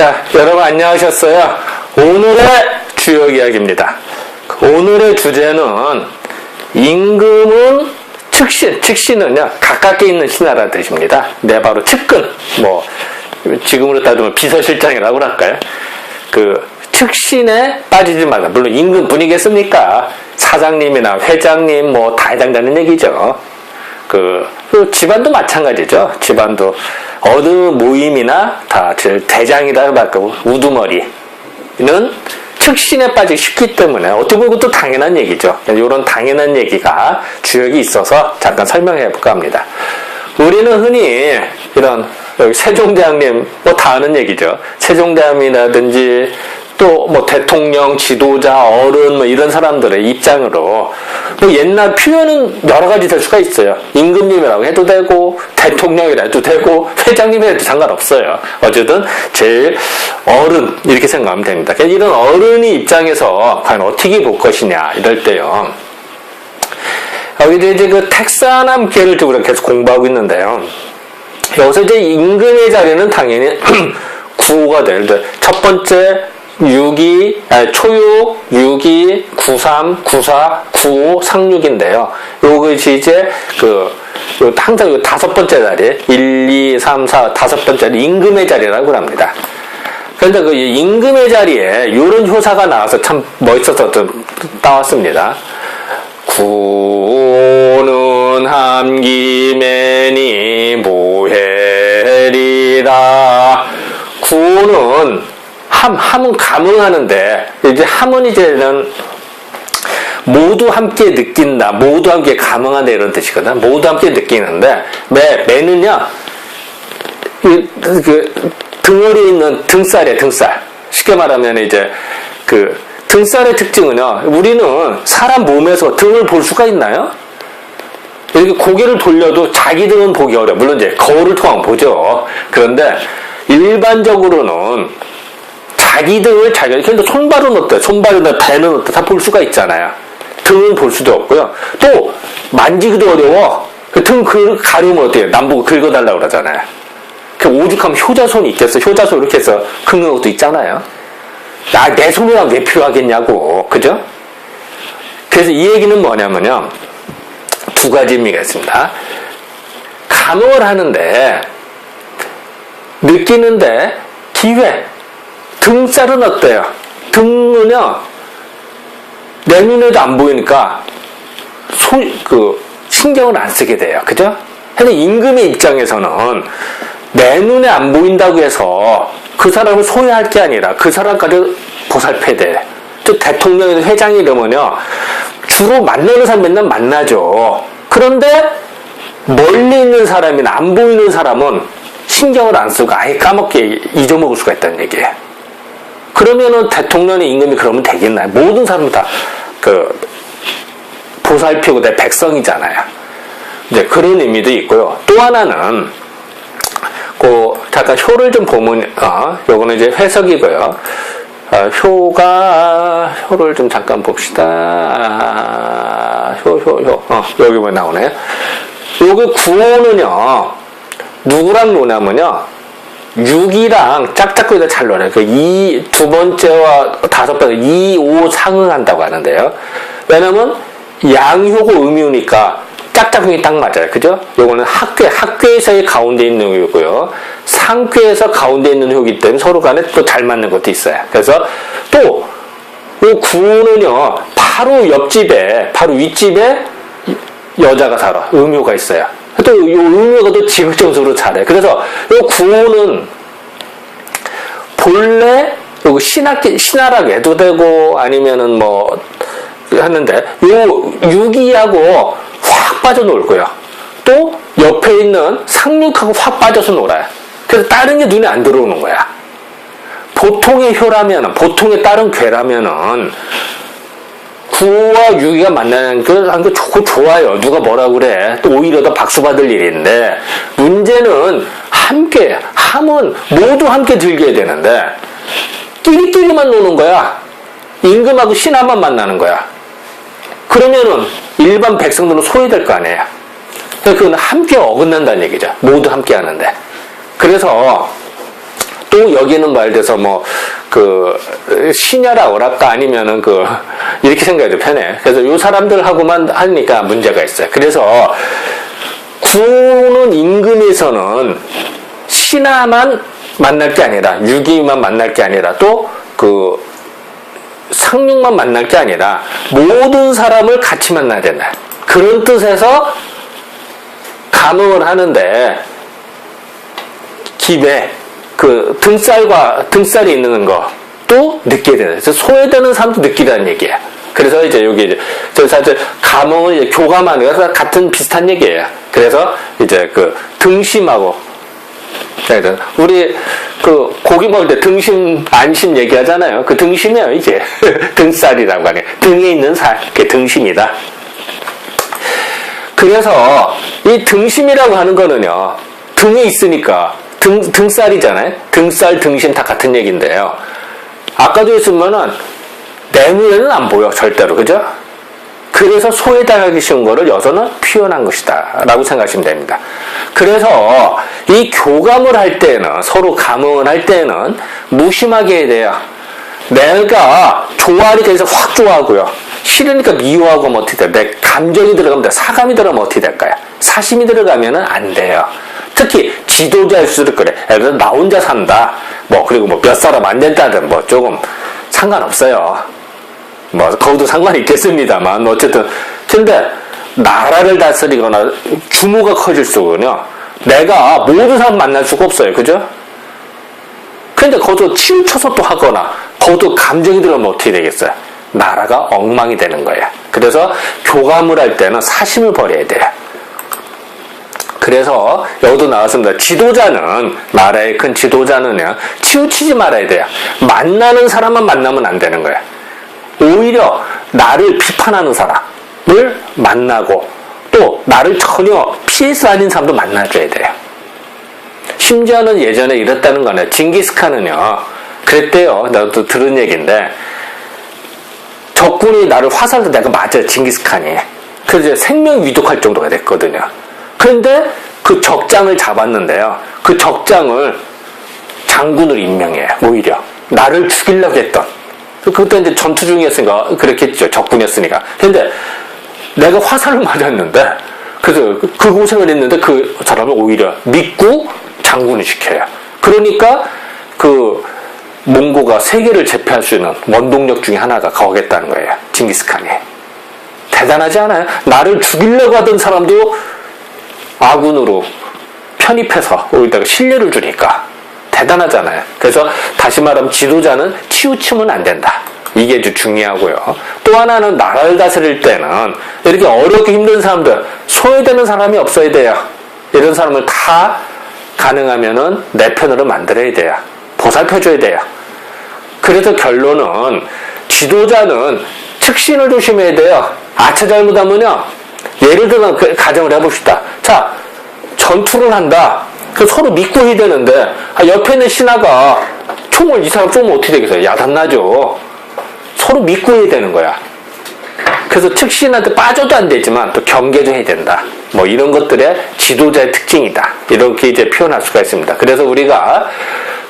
자, 여러분 안녕하셨어요? 오늘의 주요 이야기입니다. 오늘의 주제는 임금은 측신, 측신은요, 가깝게 있는 신하라 뜻입니다. 네, 바로 측근, 뭐, 지금으로 따지면 비서실장이라고 할까요? 그, 측신에 빠지지 말라. 물론 임금 분이겠습니까? 사장님이나 회장님, 뭐, 다 해당되는 얘기죠. 그, 그 집안도 마찬가지죠. 집안도 어느 모임이나 다 대장이다 말고 우두머리는 측신에 빠지기 쉽기 때문에 어떻게 보면 또 당연한 얘기죠. 이런 당연한 얘기가 주역이 있어서 잠깐 설명해 볼까 합니다. 우리는 흔히 이런 세종대왕님 뭐 다 아는 얘기죠. 세종대왕이라든지 또 뭐 대통령, 지도자, 어른 뭐 이런 사람들의 입장으로 뭐 옛날 표현은 여러 가지 될 수가 있어요. 임금님이라고 해도 되고 대통령이라 해도 되고 회장님이라 해도 상관없어요. 어쨌든 제일 어른 이렇게 생각하면 됩니다. 그러니까 이런 어른이 입장에서 과연 어떻게 볼 것이냐 이럴 때요. 여기 이제 그 텍사남 계를 두고 계속 공부하고 있는데요. 여기서 이제 임금의 자리는 당연히 구호가 될 때, 첫 번째 62, 아니, 초육, 62, 93, 94, 95, 상륙인데요. 요것이 이제 그, 요 항상 요 다섯 번째 자리, 1, 2, 3, 4, 다섯 번째 자리, 임금의 자리라고 합니다. 그런데 그 임금의 자리에 이런 효사가 나와서 참 멋있어서 좀 따왔습니다. 구는 함기매니 모해리라. 구는 함, 함은 감응하는데, 이제 함은 이제는 모두 함께 느낀다, 모두 함께 감응한다 이런 뜻이거든. 모두 함께 느끼는데, 매, 매는요, 이, 그, 등어리에 있는 등살이야, 등살. 쉽게 말하면 이제, 그, 등살의 특징은요, 우리는 사람 몸에서 등을 볼 수가 있나요? 이렇게 고개를 돌려도 자기 등은 보기 어려워. 물론 이제 거울을 통한 보죠. 그런데 일반적으로는 자기 등을 자기가 근데 손발은 어때? 손발이나 배는 어때? 다 볼 수가 있잖아요. 등은 볼 수도 없고요. 또 만지기도 어려워. 그등 가리면 어때요? 남보고 긁어달라고 그러잖아요. 그 오죽하면 효자손이 있겠어. 효자손 이렇게 해서 긁는 것도 있잖아요. 나, 내 손이랑 왜 필요하겠냐고. 그죠? 그래서 이 얘기는 뭐냐면요. 두 가지 의미가 있습니다. 감흥을 하는데, 느끼는데, 기회. 등살은 어때요? 등은요, 내 눈에도 안 보이니까, 소, 그, 신경을 안 쓰게 돼요. 그죠? 근데 임금의 입장에서는 내 눈에 안 보인다고 해서 그 사람을 소외할 게 아니라 그 사람까지 보살펴야 돼. 또 대통령이나 회장이 이러면요. 주로 만나는 사람 맨날 만나죠. 그런데 멀리 있는 사람이나 안 보이는 사람은 신경을 안 쓰고 아예 까먹게 잊어먹을 수가 있다는 얘기예요. 그러면은 대통령의 임금이 그러면 되겠나요? 모든 사람은 다 그 보살피고 내 백성이잖아요. 이제 그런 의미도 있고요. 또 하나는 그 잠깐 효를 좀 보면 어, 요거는 이제 해석이고요. 어, 효가 효를 좀 잠깐 봅시다. 효효 효. 어, 여기 뭐 나오네. 요게 구호는요. 누구랑 노냐면요. 6이랑 짝짝거리다 잘 노래. 그 2, 두 번째와 다섯 번째, 2, 5 상응한다고 하는데요. 왜냐면 양효고 음유니까 짝짝꿍이 딱 맞아요. 그죠? 요거는 학교, 학교에서의 가운데 있는 효고요. 상교에서 가운데 있는 효기 때문에 서로 간에 또 잘 맞는 것도 있어요. 그래서 또, 이 구는요, 바로 옆집에, 바로 윗집에 여자가 살아. 음효가 있어요. 또, 이 음효가 또 지극정수로 잘해. 그래서 이 구는 본래, 요거 신학, 신하라고 해도 되고, 아니면은 뭐, 하는데, 요, 유기하고 확 빠져 놀고요. 또 옆에 있는 상륙하고 확 빠져서 놀아요. 그래서 다른 게 눈에 안 들어오는 거야. 보통의 효라면, 보통의 다른 괴라면은, 구와 유기가 만나는 그, 그 좋고 좋아요. 누가 뭐라 그래. 또 오히려 더 박수 받을 일인데, 문제는 함께, 함은 모두 함께 즐겨야 되는데, 끼리끼리만 노는 거야. 임금하고 신하만 만나는 거야. 그러면은 일반 백성들은 소외될 거 아니에요. 그건 함께 어긋난다는 얘기죠. 모두 함께 하는데. 그래서 또 여기는 말돼서 뭐 그 신야라 오락가 아니면은 그 이렇게 생각해도 편해. 그래서 요 사람들하고만 하니까 문제가 있어요. 그래서 구는 임금에서는 신하만 만날 게 아니라 유기만 만날 게 아니라 또그 상륙만 만날 게 아니라 모든 사람을 같이 만나야 된다. 그런 뜻에서 감흥을 하는데 기배 그 등살과 등살이 있는 거또 느끼게 되는. 그래서 소외되는 사람도 느끼라는 얘기예요. 그래서 이제 여기 이제 저 사실 감흥을 이제 교감하는 거 같은 비슷한 얘기예요. 그래서 이제 그 등심하고 그래서 우리 그 고기 먹을 때 등심 안심 얘기하잖아요. 그 등심이에요 이게 등살이라고 하네. 등에 있는 살, 그게 등심이다. 그래서 이 등심이라고 하는 거는요 등에 있으니까 등 등살이잖아요. 등살, 등심 다 같은 얘기인데요. 아까도 했으면은 내 눈에는 안 보여 절대로 그죠? 그래서 소외당하기 쉬운 거를 여서는 표현한 것이다 라고 생각하시면 됩니다. 그래서 이 교감을 할 때는 서로 감흥을 할 때는 무심하게 해야 돼요. 내가 좋아하니까 해서 확 좋아하고요. 싫으니까 미워하고 뭐 어떻게 돼? 내 감정이 들어가면 돼. 사감이 들어가면 어떻게 될까요? 사심이 들어가면은 안 돼요. 특히 지도자일수록 그래. 예를 들어 나 혼자 산다. 뭐 그리고 뭐 몇 사람 안 된다든 뭐 조금 상관없어요. 뭐 거기도 상관이 있겠습니다만 어쨌든 근데 나라를 다스리거나 규모가 커질수록은요 내가 모든 사람 만날 수가 없어요 그죠? 근데 거기도 치우쳐서 또 하거나 거기도 감정이 들어가면 어떻게 되겠어요? 나라가 엉망이 되는 거예요 그래서 교감을 할 때는 사심을 버려야 돼요 그래서 여기도 나왔습니다. 지도자는 나라의 큰 지도자는요 치우치지 말아야 돼요. 만나는 사람만 만나면 안 되는 거예요. 오히려 나를 비판하는 사람을 만나고 또 나를 전혀 피해서 아닌 사람도 만나줘야 돼요. 심지어는 예전에 이랬다는 거네. 징기스칸은요. 그랬대요. 나도 들은 얘기인데 적군이 나를 화살도 내가 맞아요. 징기스칸이. 그래서 생명 위독할 정도가 됐거든요. 그런데 그 적장을 잡았는데요. 그 적장을 장군을 임명해요. 오히려 나를 죽이려고 했던. 그때 이제 전투 중이었으니까 그랬겠죠. 적군이었으니까. 근데 내가 화살을 맞았는데 그래서 그 고생을 했는데 그 사람을 오히려 믿고 장군을 시켜요. 그러니까 그 몽고가 세계를 제패할 수 있는 원동력 중에 하나가 거겠다는 거예요. 징기스칸이. 대단하지 않아요? 나를 죽이려고 하던 사람도 아군으로 편입해서 오히려 신뢰를 주니까 대단하잖아요. 그래서 다시 말하면 지도자는 치우치면 안 된다. 이게 중요하고요. 또 하나는 나라를 다스릴 때는 이렇게 어렵게 힘든 사람들, 소외되는 사람이 없어야 돼요. 이런 사람을 다 가능하면은 내 편으로 만들어야 돼요. 보살펴줘야 돼요. 그래서 결론은 지도자는 특신을 조심해야 돼요. 아차 잘못하면요. 예를 들어 그 가정을 해봅시다. 자, 전투를 한다. 그 서로 믿고 해야 되는데 아, 옆에 있는 신하가 총을 이 사람 쏘면 어떻게 되겠어요? 야단나죠. 서로 믿고 해야 되는 거야. 그래서 특신한테 빠져도 안 되지만 또 경계도 해야 된다. 뭐 이런 것들의 지도자의 특징이다. 이렇게 이제 표현할 수가 있습니다. 그래서 우리가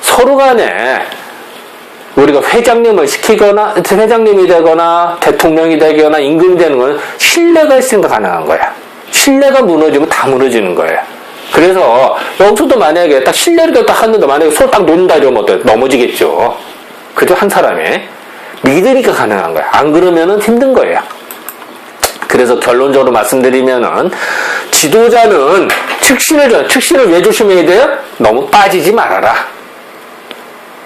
서로 간에 우리가 회장님을 시키거나 회장님이 되거나 대통령이 되거나 임금이 되는 건 신뢰가 있으니까 가능한 거야. 신뢰가 무너지면 다 무너지는 거예요. 그래서 여기서도 만약에 딱 신뢰를 딱 하는데 만약에 서로 딱 논다 이러면 어때? 넘어지겠죠. 그죠? 한 사람이. 믿으니까 가능한 거야. 안 그러면은 힘든 거예요. 그래서 결론적으로 말씀드리면은 지도자는 특신을 줘. 특신을 왜 조심해야 돼요? 너무 빠지지 말아라.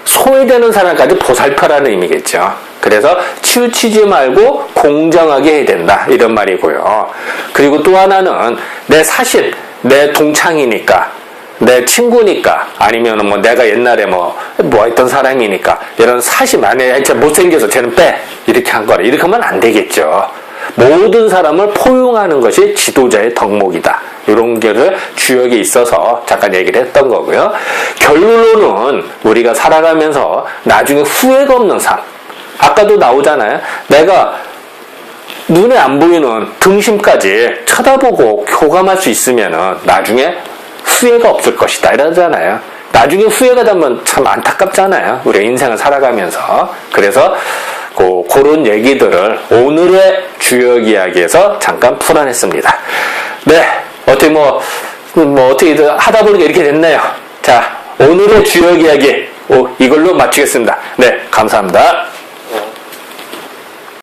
소외되는 사람까지 보살펴라는 의미겠죠. 그래서 치우치지 말고 공정하게 해야 된다. 이런 말이고요. 그리고 또 하나는 내 사실, 내 동창이니까, 내 친구니까, 아니면 뭐 내가 옛날에 뭐, 뭐 했던 사람이니까, 이런 사실, 만약에 못생겨서 쟤는 빼. 이렇게 한 거라. 이렇게 하면 안 되겠죠. 모든 사람을 포용하는 것이 지도자의 덕목이다. 이런 게를 주역에 있어서 잠깐 얘기를 했던 거고요. 결론은 우리가 살아가면서 나중에 후회가 없는 삶. 아까도 나오잖아요. 내가 눈에 안 보이는 등심까지 쳐다보고 교감할 수 있으면은 나중에 후회가 없을 것이다. 이러잖아요. 나중에 후회가 되면 참 안타깝잖아요. 우리 인생을 살아가면서. 그래서 그, 그런 얘기들을 오늘의 주역 이야기에서 잠깐 풀어냈습니다. 네, 어떻게 뭐, 뭐 어떻게 하다 보니까 이렇게 됐네요. 자, 오늘의 주역 이야기 오, 이걸로 마치겠습니다. 네, 감사합니다.